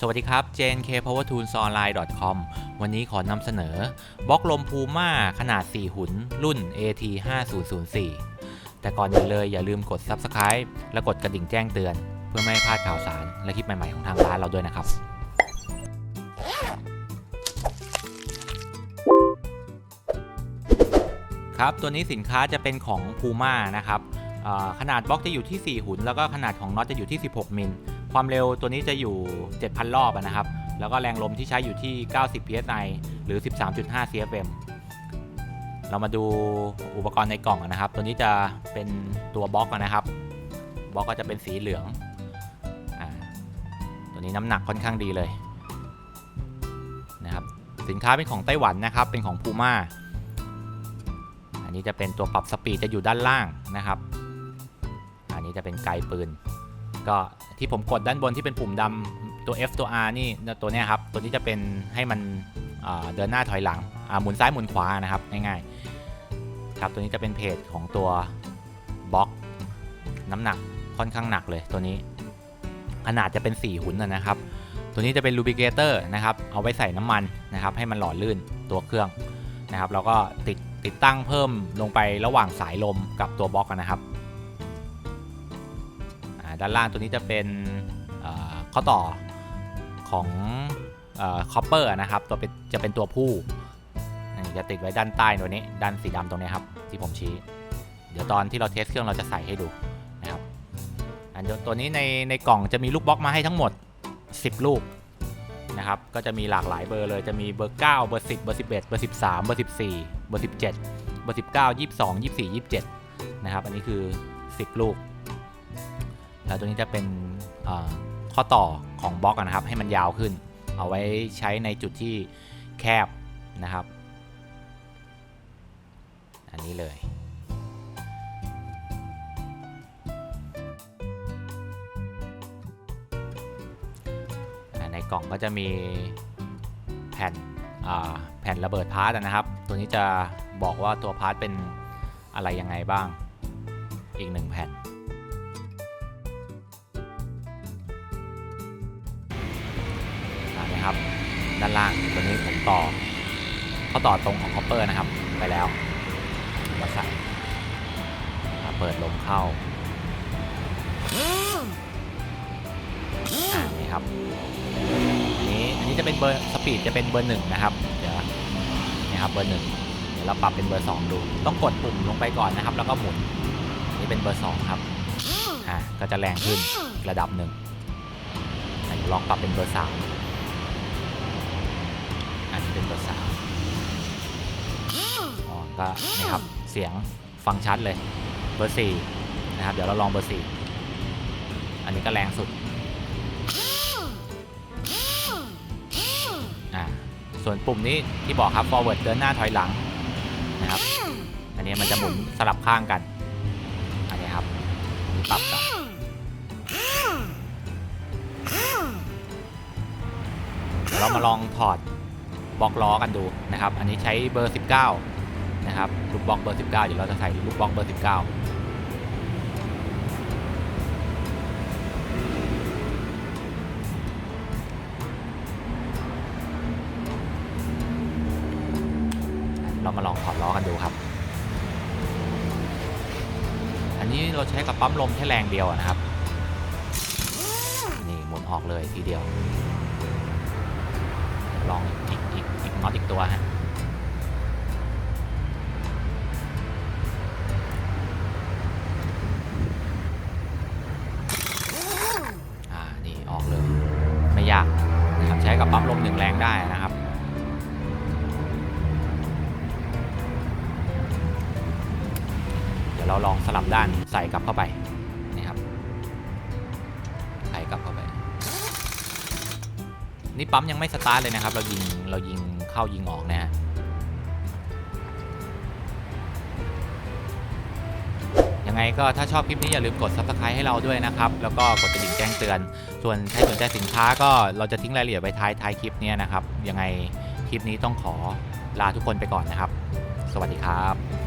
สวัสดีครับ JNK Power Tools Online com วันนี้ขอนำเสนอบล็อกลมพูม่าขนาด 4 หุนรุ่น AT 5004แต่ก่อนอื่นเลยอย่าลืมกด Subscribe และกดกระดิ่งแจ้งเตือน เพื่อไม่ให้พลาดข่าวสารและคลิปใหม่ ๆ ของทางร้านเราด้วยนะครับ ครับ ตัวนี้สินค้าจะเป็นของ Puma นะครับขนาดบล็อกจะอยู่ที่ 4 หุนแล้วก็ขนาดของน็อตจะอยู่ที่ 16 มิล ความเร็วตัวนี้จะอยู่ 7,000 รอบนะครับ แล้วก็แรงลมที่ใช้อยู่ที่ 90 psi หรือ 13.5 cfm เรามาดูอุปกรณ์ในกล่องนะครับ ตัวนี้จะเป็นตัวบล็อกนะครับบล็อกก็จะเป็นสีเหลืองอตัวนี้น้ำหนักค่อนข้างดีเลยนะครับสินค้าเป็นของไต้หวันนะครับ เป็นของ Puma อันนี้จะเป็นตัวปรับสปีดจะอยู่ด้านล่างนะครับ อันนี้จะเป็นไกลปืน ก็ ที่ผมกดด้านบนที่เป็นปุ่มดำตัว F ตัว R นี่ตัวนี้ครับ ตัวนี้จะเป็นให้มันเดินหน้าถอยหลังหมุนซ้ายหมุนขวานะครับง่ายๆครับตัวนี้จะเป็นเพจของตัวบล็อก น้ำหนักค่อนข้างหนักเลยตัวนี้ ขนาดจะเป็น 4 หุนนะนะครับ ตัวนี้จะเป็นลูบิเกเตอร์นะครับเอาไว้ใส่น้ำมันนะครับ ให้มันหล่อลื่นตัวเครื่องนะครับแล้วก็ติดติดตั้งเพิ่มลงไประหว่างสายลมกับตัวบล็อกนะครับ ด้านล่างตัวนี้จะเป็นข้อต่อของคอปเปอร์นะครับตัวเป็นจะเป็นตัวผู้จะติดไว้ด้านใต้ตัวนี้ ด้านสีดำตรงนี้ครับที่ผมชี้ เดี๋ยวตอนที่เราเทสเครื่องเราจะใส่ให้ดูนะครับอันตัวนี้ในในกล่องจะมีลูกบล็อกมาให้ทั้งหมด 10 ลูกนะครับ ก็จะมีหลากหลายเบอร์เลยจะมีเบอร์ 9 เบอร์ 10 เบอร์ 11 เบอร์ 13 เบอร์ 14 เบอร์ 17 เบอร์ 19 22 24 27 นะครับ อันนี้คือ 10 ลูก แล้วตัวนี้จะเป็นข้อต่อของบล็อกนะครับ ให้มันยาวขึ้น เอาไว้ใช้ในจุดที่แคบนะครับ อันนี้เลยในกล่องก็จะมีแผ่นแผ่นระเบิดพาร์ตนะครับ ตัวนี้จะบอกว่าตัวพาร์ตเป็นอะไรยังไงบ้างอีกหนึ่งแผ่น นะครับ ด้านล่างตัวนี้ผมต่อเขาต่อตรงของคอปเปอร์นะครับ ไปแล้วมาใส่อ่าเปิดลมเข้าอ่านี่ครับอันนี้อันนี้จะเป็นเบอร์สปีดจะเป็นเบอร์หนึ่งนะครับ เดี๋ยวนี่ครับเบอร์หนึ่งเดี๋ยวเราปรับเป็นเบอร์สองดู ต้องกดปุ่มลงไปก่อนนะครับ แล้วก็หมุนนี่เป็นเบอร์สองครับอ่าก็จะแรงขึ้นระดับหนึ่งลองปรับเป็นเบอร์สาม อันนี้เป็นเบอร์สามอ๋อก็นี่ครับเสียงฟังชัดเลยเบอร์สี่นะครับ เดี๋ยวเราลองเบอร์สี่อันนี้ก็แรงสุดอ่าส่วนปุ่มนี้ที่บอกครับ forward เดินหน้าถอยหลังนะครับ อันนี้มันจะหมุนสลับข้างกัน อันนี้ครับนี่ปรับกันเดี๋ยวเรามาลองถอด บล็อกล้อกันดูนะครับ อันนี้ใช้เบอร์ 19 นะครับ ลูกบล็อกเบอร์ 19 เดี๋ยวเราจะใส่ลูกบล็อกเบอร์ 19เรามาลองถอดล้อกันดูครับ อันนี้เราใช้กับปั๊มลมแค่แรงเดียวนะครับ นี่หมุนออกเลยทีเดียว ลองอีกอีกอีกน็อตอีกตัวฮะอ่านี่ออกเลย ไม่ยากนะครับใช้กับปั๊มลมหนึ่งแรงได้นะครับเดี๋ยวเราลองสลับด้านใส่กลับเข้าไป นี่ปั๊มยังไม่สตาร์ทเลยนะครับ เรายิงเรายิงเข้ายิงออกนะฮะยังไงก็ถ้าชอบคลิปนี้อย่าลืมกด subscribe ให้เราด้วยนะครับ แล้วก็กดกระดิ่งแจ้งเตือน ส่วนใครสนใจสินค้าก็เราจะทิ้งรายละเอียดไว้ท้ายท้ายคลิปเนี้ยนะครับ ยังไงคลิปนี้ต้องขอลาทุกคนไปก่อนนะครับ สวัสดีครับ